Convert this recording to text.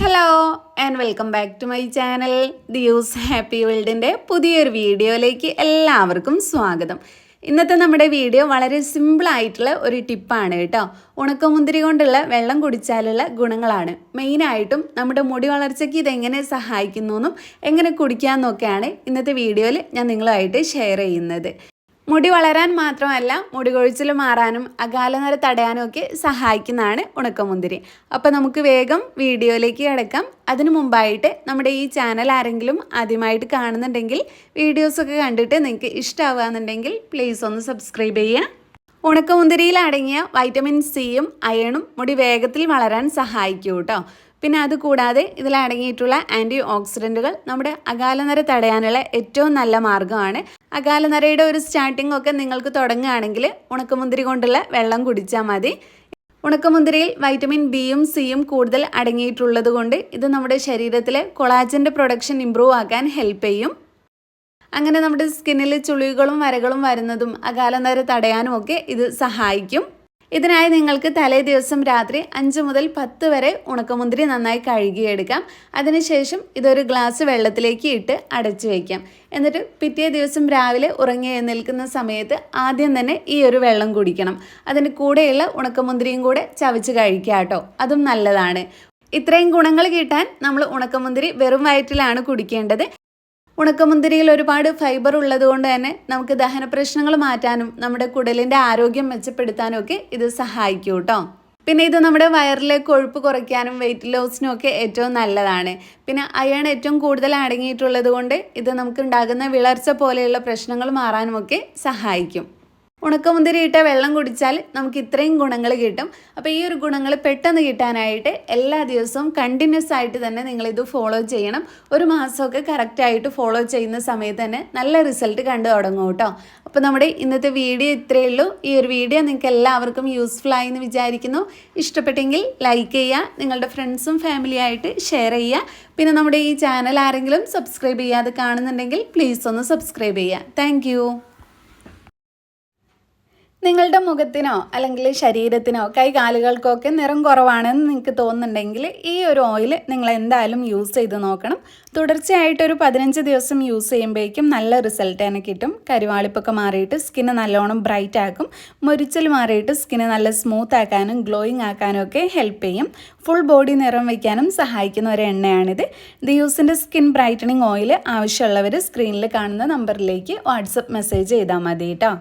Hello and welcome back to my channel ദിയൂസ് happy വേൾഡിന്റെ പുതിയൊരു വീഡിയോയിലേക്ക് എല്ലാവർക്കും സ്വാഗതം. ഇന്നത്തെ നമ്മുടെ വീഡിയോ വളരെ സിമ്പിളായിട്ടുള്ള ഒരു ടിപ്പാണ് കേട്ടോ. ഉണക്കമുന്തിരി കൊണ്ടുള്ള വെള്ളം കുടിച്ചാലുള്ള ഗുണങ്ങളാണ്. മെയിനായിട്ടും നമ്മുടെ മുടി വളർച്ചയ്ക്ക് ഇതെങ്ങനെ സഹായിക്കുന്നു എന്നും എങ്ങനെ കുടിക്കാമെന്നൊക്കെയാണ് ഇന്നത്തെ വീഡിയോയിൽ ഞാൻ നിങ്ങളുമായിട്ട് ഷെയർ ചെയ്യുന്നത്. മുടി വളരാൻ മാത്രമല്ല മുടി കൊഴിച്ചിൽ മാറാനും അകാലനര തടയാനും ഒക്കെ സഹായിക്കുന്നതാണ് ഉണക്കമുന്തിരി. അപ്പോൾ നമുക്ക് വേഗം വീഡിയോയിലേക്ക് കിടക്കാം. അതിനു മുമ്പായിട്ട് നമ്മുടെ ഈ ചാനൽ ആരെങ്കിലും ആദ്യമായിട്ട് കാണുന്നുണ്ടെങ്കിൽ വീഡിയോസൊക്കെ കണ്ടിട്ട് നിങ്ങൾക്ക് ഇഷ്ടമാവുകയെന്നുണ്ടെങ്കിൽ പ്ലീസ് ഒന്ന് സബ്സ്ക്രൈബ് ചെയ്യുക. ഉണക്കമുന്തിരിയിൽ അടങ്ങിയ വൈറ്റമിൻ സിയും അയണും മുടി വേഗത്തിൽ വളരാൻ സഹായിക്കും കേട്ടോ. പിന്നെ അതുകൂടാതെ ഇതിൽ അടങ്ങിയിട്ടുള്ള ആന്റി ഓക്സിഡന്റുകൾ നമ്മുടെ അകാലനര തടയാനുള്ള ഏറ്റവും നല്ല മാർഗമാണ്. അകാലനരയുടെ ഒരു സ്റ്റാർട്ടിംഗ് ഒക്കെ നിങ്ങൾക്ക് തുടങ്ങുകയാണെങ്കിൽ ഉണക്കമുന്തിരി കൊണ്ടുള്ള വെള്ളം കുടിച്ചാൽ മതി. ഉണക്കമുന്തിരിയിൽ വൈറ്റമിൻ ബിയും സിയും കൂടുതൽ അടങ്ങിയിട്ടുള്ളത് കൊണ്ട് ഇത് നമ്മുടെ ശരീരത്തിലെ കൊളാജന്റെ പ്രൊഡക്ഷൻ ഇമ്പ്രൂവ് ആക്കാൻ ഹെൽപ്പ് ചെയ്യും. അങ്ങനെ നമ്മുടെ സ്കിന്നിൽ ചുളിവുകളും വരകളും വരുന്നതും അകാലനര തടയാനും ഒക്കെ ഇത് സഹായിക്കും. ഇതിനായി നിങ്ങൾക്ക് തലേ ദിവസം രാത്രി അഞ്ച് മുതൽ പത്ത് വരെ ഉണക്കമുന്തിരി നന്നായി കഴുകിയെടുക്കാം. അതിനുശേഷം ഇതൊരു ഗ്ലാസ് വെള്ളത്തിലേക്ക് ഇട്ട് അടച്ചു വയ്ക്കാം. എന്നിട്ട് പിറ്റേ ദിവസം രാവിലെ ഉറങ്ങി എഴുന്നേൽക്കുന്ന സമയത്ത് ആദ്യം തന്നെ ഈ ഒരു വെള്ളം കുടിക്കണം. അതിന് കൂടെയുള്ള ഉണക്കമുന്തിരിയും കൂടെ ചവച്ച് കഴിക്കാം കേട്ടോ. അതും നല്ലതാണ്. ഇത്രയും ഗുണങ്ങൾ കിട്ടാൻ നമ്മൾ ഉണക്കമുന്തിരി വെറും വയറ്റിലാണ് കുടിക്കേണ്ടത്. ഉണക്കമുന്തിരിയിൽ ഒരുപാട് ഫൈബർ ഉള്ളത് കൊണ്ട് തന്നെ നമുക്ക് ദഹന പ്രശ്നങ്ങൾ മാറ്റാനും നമ്മുടെ കുടലിന്റെ ആരോഗ്യം മെച്ചപ്പെടുത്താനും ഒക്കെ ഇത് സഹായിക്കും കേട്ടോ. പിന്നെ ഇത് നമ്മുടെ വയറിലെ കൊഴുപ്പ് കുറയ്ക്കാനും വെയിറ്റ് ലോസിനും ഒക്കെ ഏറ്റവും നല്ലതാണ്. പിന്നെ അയൺ ഏറ്റവും കൂടുതൽ അടങ്ങിയിട്ടുള്ളത് കൊണ്ട് ഇത് നമുക്ക് ഉണ്ടാകുന്ന വിളർച്ച പോലെയുള്ള പ്രശ്നങ്ങൾ മാറാനുമൊക്കെ സഹായിക്കും. ഉണക്കമുന്തിരി ഇട്ട വെള്ളം കുടിച്ചാൽ നമുക്ക് ഇത്രയും ഗുണങ്ങൾ കിട്ടും. അപ്പോൾ ഈ ഒരു ഗുണങ്ങൾ പെട്ടെന്ന് കിട്ടാനായിട്ട് എല്ലാ ദിവസവും കണ്ടിന്യൂസ് ആയിട്ട് തന്നെ നിങ്ങളിത് ഫോളോ ചെയ്യണം. ഒരു മാസമൊക്കെ കറക്റ്റായിട്ട് ഫോളോ ചെയ്യുന്ന സമയത്ത് തന്നെ നല്ല റിസൾട്ട് കണ്ടു തുടങ്ങും കേട്ടോ. അപ്പോൾ നമ്മുടെ ഇന്നത്തെ വീഡിയോ ഇത്രയേ ഉള്ളൂ. ഈ ഒരു വീഡിയോ നിങ്ങൾക്ക് എല്ലാവർക്കും യൂസ്ഫുൾ ആയി എന്ന് വിചാരിക്കുന്നു. ഇഷ്ടപ്പെട്ടെങ്കിൽ ലൈക്ക് ചെയ്യുക നിങ്ങളുടെ ഫ്രണ്ട്സും ഫാമിലിയായിട്ട് ഷെയർ ചെയ്യുക. പിന്നെ നമ്മുടെ ഈ ചാനൽ ആരെങ്കിലും സബ്സ്ക്രൈബ് ചെയ്യാതെ കാണുന്നുണ്ടെങ്കിൽ പ്ലീസ് ഒന്ന് സബ്സ്ക്രൈബ് ചെയ്യുക. താങ്ക് നിങ്ങളുടെ മുഖത്തിനോ അല്ലെങ്കിൽ ശരീരത്തിനോ കൈകാലുകൾക്കോ ഒക്കെ നിറം കുറവാണെന്ന് നിങ്ങൾക്ക് തോന്നുന്നുണ്ടെങ്കിൽ ഈ ഒരു ഓയിൽ നിങ്ങൾ എന്തായാലും യൂസ് ചെയ്ത് നോക്കണം. തുടർച്ചയായിട്ട് ഒരു പതിനഞ്ച് ദിവസം യൂസ് ചെയ്യുമ്പോഴേക്കും നല്ല റിസൾട്ട് തന്നെ കിട്ടും. കരുവാളിപ്പൊക്കെ മാറിയിട്ട് സ്കിന്ന് നല്ലോണം ബ്രൈറ്റ് ആക്കും. മുരിച്ചൽ മാറിയിട്ട് സ്കിന്ന് നല്ല സ്മൂത്ത് ആക്കാനും ഗ്ലോയിങ് ആക്കാനും ഒക്കെ ഹെൽപ്പ് ചെയ്യും. ഫുൾ ബോഡി നിറം വയ്ക്കാനും സഹായിക്കുന്ന ഒരു എണ്ണയാണിത്. ദി ദിയൂസിന്റെ സ്കിൻ ബ്രൈറ്റനിങ് ഓയിൽ ആവശ്യമുള്ളവർ സ്ക്രീനിൽ കാണുന്ന നമ്പറിലേക്ക് വാട്സപ്പ് മെസ്സേജ് ചെയ്താൽ മതി കേട്ടോ